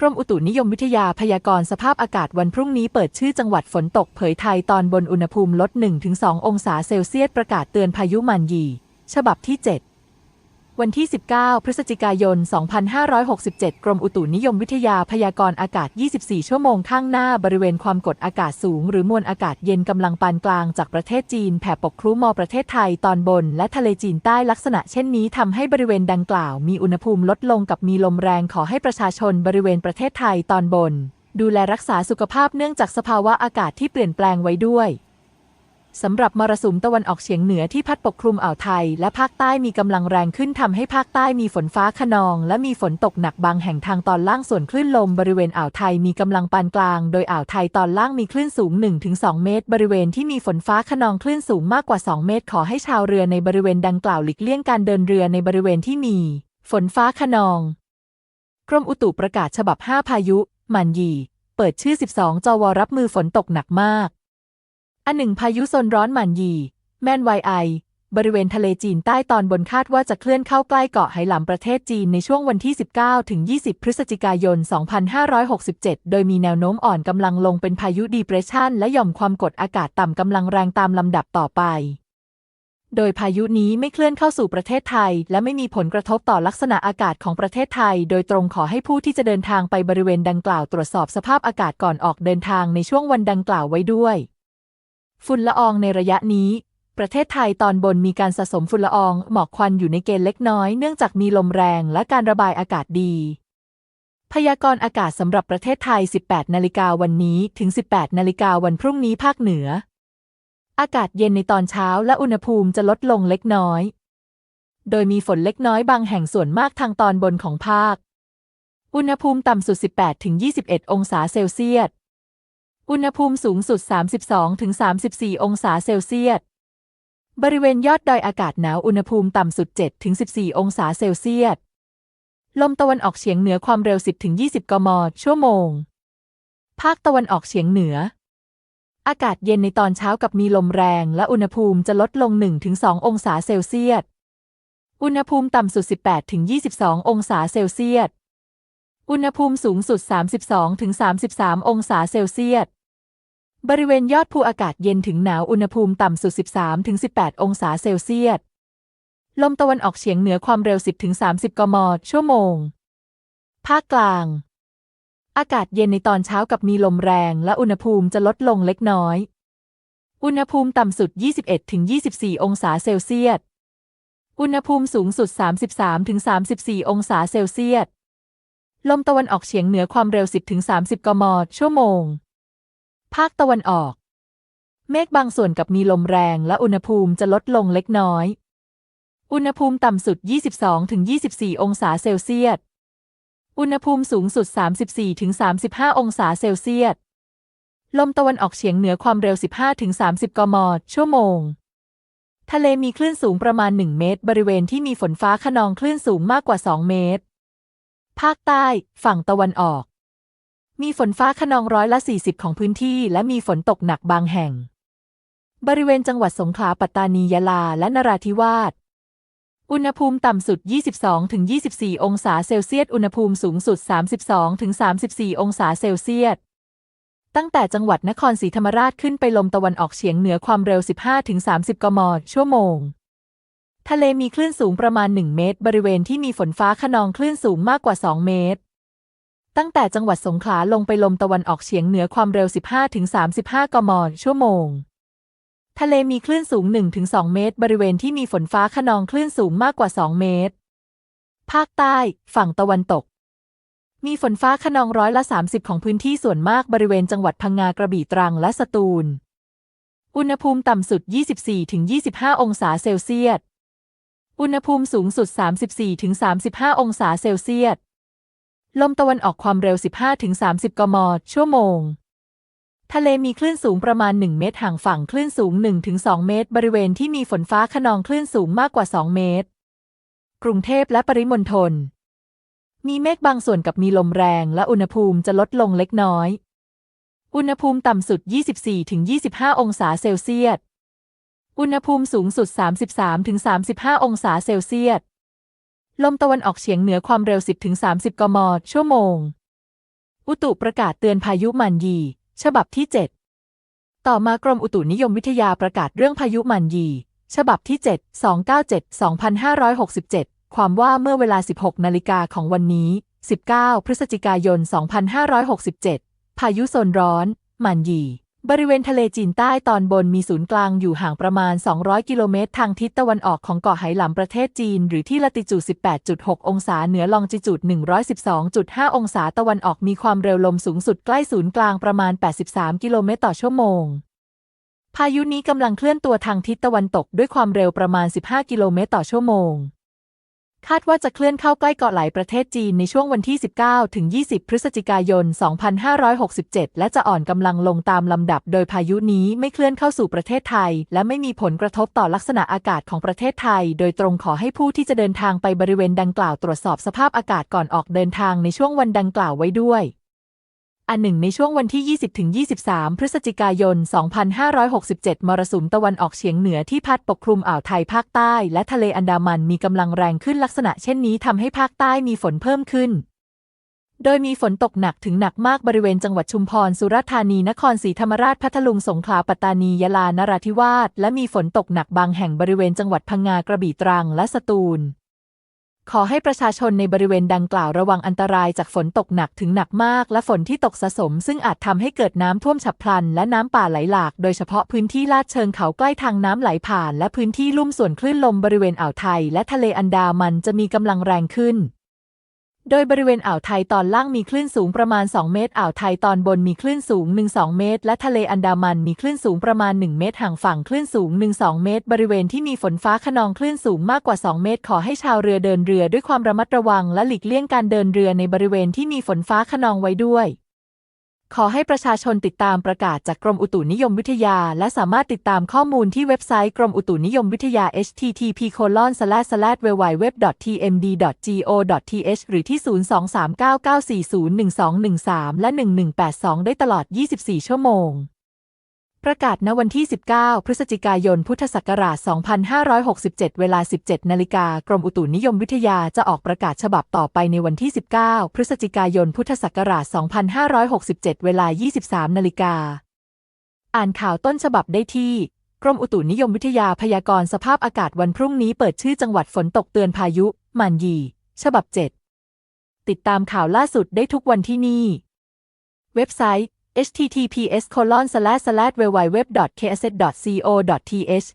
กรมอุตุนิยมวิทยาพยากรณ์สภาพอากาศวันพรุ่งนี้เปิดชื่อจังหวัดฝนตกเผยไทยตอนบนอุณหภูมิลด 1-2 องศาเซลเซียสประกาศเตือนพายุมันยี ฉบับที่ 7 วันที่ 19 พฤศจิกายน 2567 กรมอุตุนิยมวิทยาพยากรณ์อากาศ 24 ชั่วโมงข้างหน้าบริเวณความกดอากาศสูง หรือมวลอากาศเย็นกำลังปานกลางจากประเทศจีนแผ่ปกคลุมมอประเทศไทยตอนบน และทะเลจีนใต้ลักษณะเช่นนี้ทำให้บริเวณดังกล่าว มีอุณหภูมิลดลงกับมีลมแรงขอให้ประชาชนบริเวณประเทศไทยตอนบน ดูแลรักษาสุขภาพเนื่องจากสภาวะอากาศที่เปลี่ยนแปลงไว้ด้วย สำหรับมรสุมตะวันออกเฉียงเหนือที่พัดปกคลุมอ่าวไทย และภาคใต้มีกำลังแรงขึ้นทำให้ภาคใต้มีฝนฟ้าขนอง และมีฝนตกหนักบางแห่งทางตอนล่างส่วนคลื่นลมบริเวณอ่าวไทยมีกำลังปานกลาง โดยอ่าวไทยตอนล่างมีคลื่นสูง 1-2 เมตร บริเวณที่มีฝนฟ้าขนองคลื่นสูงมากกว่า 2 เมตร ขอให้ชาวเรือในบริเวณดังกล่าวหลีกเลี่ยงการเดินเรือในบริเวณที่มี ฝนฟ้าขนอง กรมอุตุประกาศฉบับ 5 พายุ มันยี เปิดชื่อ 12 จวรับมือฝนตกหนักมาก อันหนึ่งพายุโซนร้อนหมันยี แม่นไวไอบริเวณทะเลจีนใต้ตอนบนคาดว่าจะเคลื่อนเข้าใกล้เกาะไหหลำประเทศจีนในช่วงวันที่ 19 ถึง 20 พฤศจิกายน 2567 โดยมีแนวโน้มอ่อนกำลังลงเป็นพายุดีเพรสชันและหย่อมความกดอากาศต่ำกำลังแรงตามลำดับต่อไป โดยพายุนี้ไม่เคลื่อนเข้าสู่ประเทศไทย และไม่มีผลกระทบต่อลักษณะอากาศของประเทศไทย โดยตรงขอให้ผู้ที่จะเดินทางไปบริเวณดังกล่าวตรวจสอบสภาพอากาศก่อนออกเดินทางในช่วงวันดังกล่าวไว้ด้วย ฝุ่นละอองในระยะนี้ ประเทศไทยตอนบนมีการสะสมฝุ่นละอองหมอกควันอยู่ในเกณฑ์เล็กน้อย เนื่องจากมีลมแรงและการระบายอากาศดี พยากรณ์อากาศสำหรับประเทศไทย 18 นาฬิกาวันนี้ถึง 18 นาฬิกาวันพรุ่งนี้ภาคเหนือ อากาศเย็นในตอนเช้าและอุณหภูมิจะลดลงเล็กน้อย โดยมีฝนเล็กน้อยบางแห่งส่วนมากทางตอนบนของภาค อุณหภูมิต่ำสุด 18-21 องศาเซลเซียส อุณหภูมิสูงสุด 32-34 องศาเซลเซียส บริเวณยอดดอยอากาศหนาวอุณหภูมิต่ำสุด 7-14 องศาเซลเซียส ลมตะวันออกเฉียงเหนือความเร็ว 10-20 กม ชั่วโมง ภาคตะวันออกเฉียงเหนือ อากาศเย็นในตอนเช้ากับมีลมแรงและอุณหภูมิจะลดลง 1-2 องศาเซลเซียส อุณหภูมิต่ำสุด 18-22 องศาเซลเซียส อุณหภูมิสูงสุด 32-33 องศาเซลเซียส บริเวณยอดภูอากาศเย็นถึงหนาวอุณหภูมิต่ำสุด 13-18 องศาเซลเซียส ลมตะวันออกเฉียงเหนือความเร็ว 10-30 กม ชั่วโมง ภาคกลาง อากาศเย็นในตอนเช้ากับมีลมแรงและอุณหภูมิจะลดลงเล็กน้อย อุณหภูมิต่ำสุด 21-24 องศาเซลเซียส อุณหภูมิสูงสุด 33-34 องศาเซลเซียส ลมตะวันออกเฉียงเหนือความเร็ว 10-30 กม ชั่วโมง ภาคตะวันออก เมฆบางส่วนกับมีลมแรงและอุณหภูมิจะลดลงเล็กน้อย อุณหภูมิต่ำสุด 22-24 องศาเซลเซียส อุณหภูมิสูงสุด 34-35 องศาเซลเซียส ลมตะวันออกเฉียงเหนือความเร็ว 15-30 กมชั่วโมง ทะเลมีคลื่นสูงประมาณ 1 เมตร บริเวณที่มีฝนฟ้าขนองคลื่นสูงมากกว่า 2 เมตร ภาคใต้ ฝั่งตะวันออก มีฝนฟ้าขนองร้อยละ 40 ของพื้นที่ และมีฝนตกหนักบางแห่ง บริเวณจังหวัดสงขลาปัตตานียะลา และนราธิวาส อุณหภูมิต่ำสุด 22-24 องศาเซลเซียส อุณหภูมิสูงสุด 32-34 องศาเซลเซียส ตั้งแต่จังหวัดนครศรีธรรมราชขึ้นไปลมตะวันออกเฉียงเหนือความเร็ว 15-30 กมชั่วโมงทะเลมีคลื่นสูงประมาณ 1 เมตร บริเวณที่มีฝนฟ้าขนองคลื่นสูงมากกว่า 2 เมตร ตั้งแต่จังหวัดสงขลาลงไปลมตะวันออกเฉียงเหนือความเร็ว 15-35 กมชั่วโมง ทะเลมีคลื่นสูง 1-2 เมตร บริเวณที่มีฝนฟ้าขนองคลื่นสูงมากกว่า 2 เมตร ภาคใต้ ฝั่งตะวันตก มีฝนฟ้าขนองร้อยละ 30 ของพื้นที่ส่วนมากบริเวณจังหวัดพังงากระบี่ตรังและสตูล อุณหภูมิต่ำสุด 24-25 องศาเซลเซียส อุณหภูมิสูงสุด 34-35 องศาเซลเซียส ลมตะวันออกความเร็ว 15-30 กม ชั่วโมง ทะเลมีคลื่นสูงประมาณ 1 เมตร ห่างฝั่งคลื่นสูง 1-2 เมตร บริเวณที่มีฝนฟ้าขนองคลื่นสูงมากกว่า 2 เมตร กรุงเทพและปริมณฑล มีเมฆบางส่วนกับมีลมแรงและอุณหภูมิจะลดลงเล็กน้อย อุณหภูมิต่ำสุด 24-25 องศาเซลเซียส อุณหภูมิสูงสุด 33-35 องศาเซลเซียส ลมตะวันออกเฉียงเหนือความเร็ว 10-30 กม ชั่วโมง อุตุประกาศเตือนพายุมันยี ฉบับที่ 7 ต่อมากรมอุตุนิยมวิทยาประกาศเรื่องพายุมันยี ฉบับที่ 7 297 2567 ความว่าเมื่อเวลา 16 นาฬิกาของวันนี้ 19 พฤศจิกายน 2567 พายุโซนร้อน มันยี บริเวณทะเลจีนใต้ตอนบนมีศูนย์กลางอยู่ห่างประมาณ 200 กิโลเมตร ทางทิศตะวันออกของเกาะไหหลำประเทศจีน หรือที่ละติจูด 18.6 องศาเหนือลองจิจูด 112.5 องศาตะวันออกมีความเร็วลมสูงสุดใกล้ศูนย์กลางประมาณ 83 กิโลเมตรต่อชั่วโมง พายุนี้กำลังเคลื่อนตัวทางทิศตะวันตกด้วยความเร็วประมาณ 15 กิโลเมตรต่อชั่วโมง คาดว่าจะเคลื่อนเข้าใกล้เกาะไหลประเทศจีนในช่วงวันที่ 19 ถึง 20 พฤศจิกายน 2567 และจะอ่อนกำลังลงตามลำดับ โดยพายุนี้ไม่เคลื่อนเข้าสู่ประเทศไทย และไม่มีผลกระทบต่อลักษณะอากาศของประเทศไทย โดยตรงขอให้ผู้ที่จะเดินทางไปบริเวณดังกล่าวตรวจสอบสภาพอากาศก่อนออกเดินทางในช่วงวันดังกล่าวไว้ด้วย อันหนึ่งในช่วงวันที่ 20-23 พฤศจิกายน 2567 มรสุมตะวันออกเฉียงเหนือที่พัดปกคลุมอ่าวไทยภาคใต้ และทะเลอันดามันมีกำลังแรงขึ้นลักษณะเช่นนี้ทำให้ภาคใต้มีฝนเพิ่มขึ้น โดยมีฝนตกหนักถึงหนักมากบริเวณจังหวัดชุมพร สุราษฎร์ธานี นครศรีธรรมราช พัทลุง สงขลา ปัตตานี ยะลา นราธิวาส และมีฝนตกหนักบางแห่งบริเวณจังหวัดพังงา กระบี่ ตรัง และสตูล ขอให้ประชาชนในบริเวณดังกล่าวระวังอันตรายจากฝนตกหนักถึงหนักมาก และฝนที่ตกสะสม ซึ่งอาจทำให้เกิดน้ำท่วมฉับพลัน และน้ำป่าไหลหลาก โดยเฉพาะพื้นที่ลาดเชิงเขาใกล้ทางน้ำไหลผ่าน และพื้นที่ลุ่มส่วนคลื่นลมบริเวณอ่าวไทย และทะเลอันดามันจะมีกำลังแรงขึ้น โดยบริเวณอ่าวไทยตอนล่างมีคลื่นสูงประมาณ 2 เมตร อ่าวไทยตอนบนมีคลื่นสูง 1-2 เมตร และทะเลอันดามันมีคลื่นสูงประมาณ 1 เมตร ห่างฝั่งคลื่นสูง 1-2 เมตร บริเวณที่มีฝนฟ้าขนองคลื่นสูงมากกว่า 2 เมตร ขอให้ชาวเรือเดินเรือด้วยความระมัดระวังและหลีกเลี่ยงการเดินเรือในบริเวณที่มีฝนฟ้าขนองไว้ด้วย ขอให้ประชาชนติดตามประกาศจากกรมอุตุนิยมวิทยา และสามารถติดตามข้อมูลที่เว็บไซต์กรมอุตุนิยมวิทยา http www.tmd.go.th หรือที่ 02399401213 และ 1182 ได้ตลอด 24 ชั่วโมง ประกาศณวันที่ 19 พฤศจิกายน พุทธศักราช 2567 เวลา 17 นาฬิกากรมอุตุนิยมวิทยาจะออกประกาศฉบับต่อไปในวันที่ 19 พฤศจิกายน พุทธศักราช 2567 เวลา 23 นาฬิกา อ่านข่าวต้นฉบับได้ที่ กรมอุตุนิยมวิทยาพยากรณ์สภาพอากาศวันพรุ่งนี้เปิดชื่อจังหวัดฝนตกเตือนพายุ มันยี ฉบับ 7 ติดตามข่าวล่าสุดได้ทุกวันที่นี่ เว็บไซต์ https://www.kz.co.th